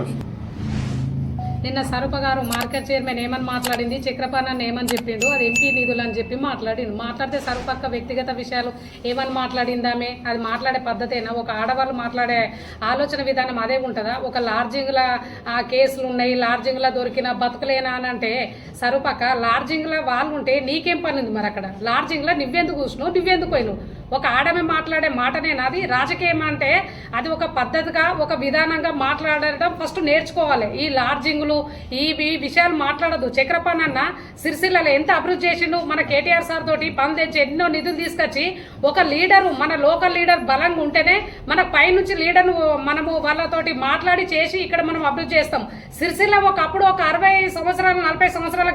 Hoş. నిన్న సరూప గారు market chairman ఏమని మాట్లాడింది? చక్రపాణాన్ని ఏమని చెప్పిండు? అది ఎంపీ నిధులు అని చెప్పి మాట్లాడిండు. మాట్లాడితే సరుపక్క వ్యక్తిగత విషయాలు ఏమని మాట్లాడిందామే? అది మాట్లాడే పద్ధతేనా? ఒక ఆడవాళ్ళు మాట్లాడే ఆలోచన విధానం అదే ఉంటుందా? ఒక లార్జింగ్ల ఆ కేసులు ఉన్నాయి లార్జింగ్ల దొరికిన బతుకులేనా అని అంటే సరుపక్క లార్జింగ్ల వాళ్ళు ఉంటే నీకేం పని ఉంది మరి అక్కడ? లార్జింగ్ల నువ్వెందుకు కూర్చున్నావు? నువ్వెందుకు పోయినావు? ఒక ఆడమే మాట్లాడే మాటనేనా అది? రాజకీయం అంటే అది ఒక పద్ధతిగా ఒక విధానంగా మాట్లాడటం ఫస్ట్ నేర్చుకోవాలి. ఈ లార్జింగ్లు ఈ ఈ విషయాలు మాట్లాడదు చక్రపాణి అన్న సిరిసిల్లలో ఎంత అభివృద్ధి చేసిండు? మన కేటీఆర్ సార్ తోటి పనులు తెచ్చి ఎన్నో నిధులు తీసుకొచ్చి ఒక లీడరు మన లోకల్ లీడర్ బలంగా ఉంటేనే మన పైనుంచి లీడర్ను మనము వాళ్ళతోటి మాట్లాడి చేసి ఇక్కడ మనం అభివృద్ధి చేస్తాం. సిరిసిల్ల ఒకప్పుడు ఒక అరవై సంవత్సరాల సంవత్సరాల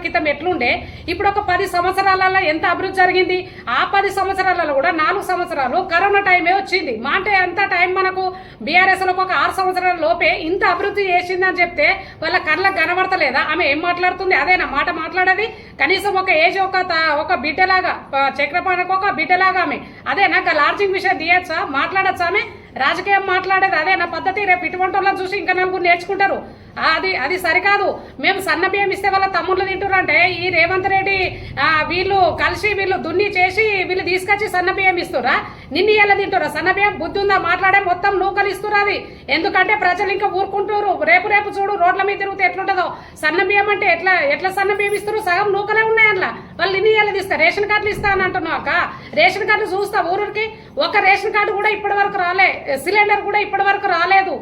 క్రితం ఎట్లుండే? ఇప్పుడు ఒక పది సంవత్సరాలలో ఎంత అభివృద్ధి జరిగింది? ఆ పది సంవత్సరాలలో కూడా నాలుగు సంవత్సరాలు కరోనా టైమే వచ్చింది. మా అంటే అంత టైం మనకు బీఆర్ఎస్లో ఒక ఆరు సంవత్సరాల లోపే ఇంత అభివృద్ధి చేసిందని చెప్తే వాళ్ళ కళ్ళకు కనబడతలేదా? ఆమె ఏం మాట్లాడుతుంది? అదేనా మాట మాట్లాడేది? కనీసం ఒక ఏజ్ ఒక ఒక బిడ్డలాగా చక్రపాణకు ఒక బిడ్డలాగా ఆమె. అదేనా? లార్జింగ్ విషయం తీయచ్చా? మాట్లాడచ్చా ఆమె? రాజకీయం మాట్లాడేది అదే నా పద్ధతి. రేపు ఇటువంటి వాళ్ళని చూసి ఇంకా నలుగురు నేర్చుకుంటారు. అది అది సరికాదు. మేము సన్న బియ్యం ఇస్తే వాళ్ళ తమ్ముళ్ళు తింటారు అంటే ఈ రేవంత్ రెడ్డి వీళ్ళు కలిసి వీళ్ళు దున్ని చేసి వీళ్ళు తీసుకొచ్చి సన్న బియ్యం ఇస్తురా నిన్ను ఎలా తింటారా సన్న బియ్యం బుద్ధి ఉందా? మాట్లాడే మొత్తం నూకలు ఇస్తురా అది. ఎందుకంటే ప్రజలు ఇంకా ఊరుకుంటారు రేపు రేపు చూడు రోడ్ల మీద తిరిగితే ఎట్లుంటుందో. సన్న బియ్యం అంటే ఎట్లా ఎట్లా సన్న బియ్యం ఇస్తారు సగం నూకలే ఉన్నాయి. అందులో వాళ్ళు నిన్ను ఎలా తీస్తారు రేషన్ కార్డులు ఇస్తా అని అంటున్నావు అక్క. రేషన్ కార్డులు చూస్తా ఊరికి ఒక రేషన్ కార్డు కూడా ఇప్పటి వరకు రాలే. సిలిండర్ కూడా ఇప్పటి వరకు రాలేదు.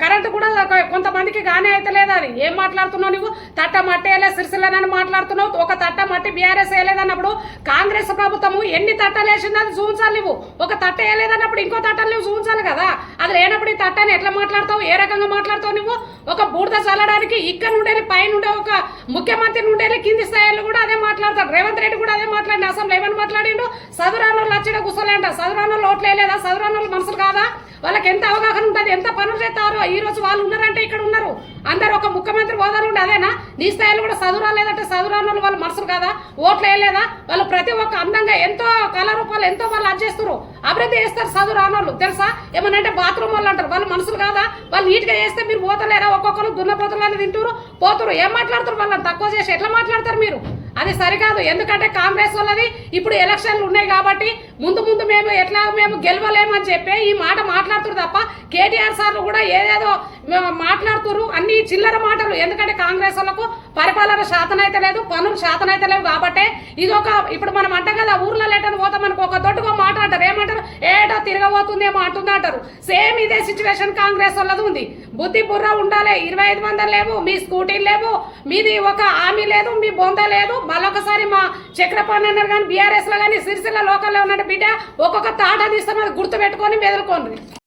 కరెంటు కూడా కొంతమందికి గానే అయితే లేదు అది. ఏం మాట్లాడుతున్నావు నువ్వు? తట్ట మట్టి వేయలే సిరిసిల్లనని మాట్లాడుతున్నావు. ఒక తట్ట మట్టి బీఆర్ఎస్ వేయలేదన్నప్పుడు కాంగ్రెస్ ప్రభుత్వము ఎన్ని తట్టలు వేసిందో అది చూపించాలి నువ్వు. ఒక తట్ట వేయలేదన్నప్పుడు ఇంకో తట్టలు నువ్వు చూపించాలి కదా. అది లేనప్పుడు ఈ తట్టని ఎట్లా మాట్లాడతావు? ఏ రకంగా మాట్లాడతావు నువ్వు? ఒక బూడిద చల్లడానికి ఇక్కడ నుండే పైన ఉండే ఒక ముఖ్యమంత్రి నుండే కింది స్థాయిలో కూడా అదే మాట్లాడతాడు. రేవంత్ రెడ్డి కూడా అదే మాట్లాడి అసలు ఏమని మాట్లాడిండు. చదురాను వాళ్ళు కూర్చోలేంట చదురాను ఓట్లేదా ఓట్లు వేయలేదా మనుషులు కాదా? వాళ్ళకి ఎంత అవగాహన ఉంటుంది? ఎంత పనులు చేస్తారో? ఈ రోజు వాళ్ళు ఉన్నారంటే ఇక్కడ ఉన్నారు. అందరు ఒక ముఖ్యమంత్రి హోదాలు ఉండి అదేనా? నీ స్థాయిలో కూడా చదువు లేదంటే చదువు వాళ్ళు మనసులు కాదా? ఓట్లు వేయలేదా? వాళ్ళు ప్రతి ఒక్క అందంగా ఎంతో కళారూపాలు ఎంతో వాళ్ళు అడ్జేస్తారు అభివృద్ధి చేస్తారు చదువు వాళ్ళు తెలుసా? ఏమనంటే బాత్రూమ్ వాళ్ళు అంటారు. వాళ్ళు మనసులు కాదా? వాళ్ళు నీట్గా చేస్తే మీరు పోతలేరా? ఒక్కొక్కరు దున్నపోతులని తింటారు పోతురు ఏం మాట్లాడుతారు వాళ్ళని? తక్కువ చేసి ఎట్లా మాట్లాడతారు మీరు? అది సరికాదు. ఎందుకంటే కాంగ్రెస్ వాళ్ళది ఇప్పుడు ఎలక్షన్లు ఉన్నాయి కాబట్టి ముందు ముందు మేము ఎట్లా మేము గెలవలేమని చెప్పి ఈ మాట మాట్లాడుతున్నారు తప్ప కేటీఆర్ సార్లు కూడా ఏదేదో మేము మాట్లాడుతున్నారు అన్ని చిల్లర మాటలు. ఎందుకంటే కాంగ్రెస్ వాళ్ళకు పరిపాలన శాతం అయితే లేదు పనులు శాతం అయితే లేవు కాబట్టి ఇది ఒక ఇప్పుడు మనం అంటాం కదా ఊర్లో లేటని పోతాం మనకు ఒక దొడ్డుగా మాట అంటారు. ఏమంటారు? ఏటో తిరగబోతుంది ఏమో అంటుంది అంటారు సేమ్ ఇదే సిచ్యువేషన్ కాంగ్రెస్ వాళ్ళది ఉంది. బుద్ధి బుర్ర ఉండాలి. ఇరవై ఐదు వందలు లేవు మీ స్కూటీ లేవు మీది ఒక హామీ లేదు మీ బొంద లేదు మళ్ళొకసారి మా చక్రపాణి అన్నారు కానీ బీఆర్ఎస్లో కానీ సిరిసిల్ల లోకల్లో ఉన్న బిడ్డ ఒక్కొక్క తాట తీస్తాం అది గుర్తు పెట్టుకొని